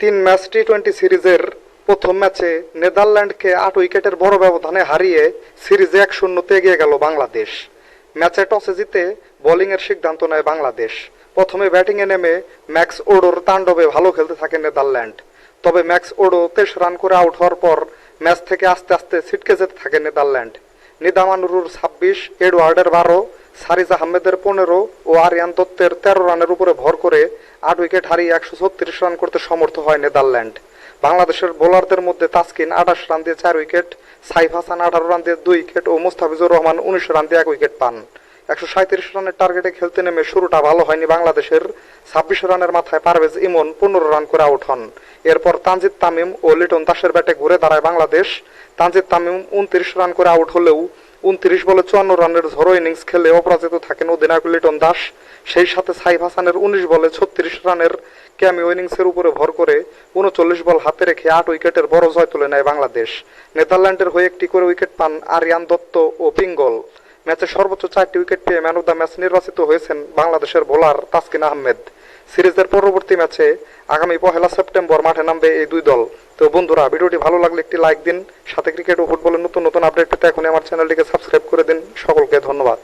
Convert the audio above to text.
তিন match T twenty সিরিজের প্রথম ম্যাচে নেদারল্যান্ডকে আট উইকেটের বড় ব্যবধানে হারিয়ে সিরিজে এক শূন্যতে এগিয়ে গেল বাংলাদেশ। ম্যাচে টসে জিতে বোলিংয়ের সিদ্ধান্ত নেয় বাংলাদেশ। প্রথমে ব্যাটিংয়ে নেমে ম্যাক্স ওডোর তাণ্ডবে ভালো খেলতে থাকে নেদারল্যান্ড। তবে ম্যাক্স ওডো তেইশ রান করে আউট হওয়ার পর ম্যাচ থেকে আস্তে আস্তে ছিটকে যেতে থাকে নেদারল্যান্ড। নিদামানুরুর ছাব্বিশ, এডওয়ার্ডের বারো সারিজ আহমেদের পনেরো ও আরিয়ান দত্তের তেরো রানের উপরে ভর করে আট উইকেট হারিয়ে একশো ছত্রিশ রান করতে সমর্থ হয় নেদারল্যান্ড। বাংলাদেশের বোলারদের মধ্যে তাসকিন আঠাশ রান দিয়ে চার উইকেট, সাইফ হাসান আঠারো রান দিয়ে দুই উইকেট ও মুস্তাফিজুর রহমান উনিশ রান দিয়ে এক উইকেট পান। একশো সাঁত্রিশ রানের টার্গেটে খেলতে নেমে শুরুটা ভালো হয়নি বাংলাদেশের। ছাব্বিশ রানের মাথায় পারভেজ ইমন পনেরো রান করে আউট হন। এরপর তানজিদ তামিম ও লিটন দাসের ব্যাটে ঘুরে দাঁড়ায় বাংলাদেশ। তানজিদ তামিম উনত্রিশ রান করে আউট হলেও উনত্রিশ বলে চুয়ান্ন রানের ঝড়ো ইনিংস খেলে অপরাজিত থাকেন অধিনায়ক লিটন দাস। সেই সাথে সাইফ হাসানের উনিশ বলে ছত্রিশ রানের ক্যামিও ইনিংসের উপরে ভর করে উনচল্লিশ বল হাতে রেখে আট উইকেটের বড় জয় তুলে নেয় বাংলাদেশ। নেদারল্যান্ডের হয়ে একটি করে উইকেট পান আরিয়ান দত্ত ও পিঙ্গল। ম্যাচে সর্বোচ্চ চারটি উইকেট পেয়ে ম্যান অফ দ্য ম্যাচ নির্বাচিত হয়েছেন বাংলাদেশের বোলার তাসকিন আহমেদ। সিরিজের পরবর্তী ম্যাচে আগামী পহেলা সেপ্টেম্বর মাঠে নামবে এই দুই দল। তো বন্ধুরা, ভিডিওটি ভালো লাগলে একটি লাইক দিন। সাথে ক্রিকেট ও ফুটবলের নতুন নতুন আপডেট পেতে এখনই আমার চ্যানেলটিকে সাবস্ক্রাইব করে দিন। সকলকে ধন্যবাদ।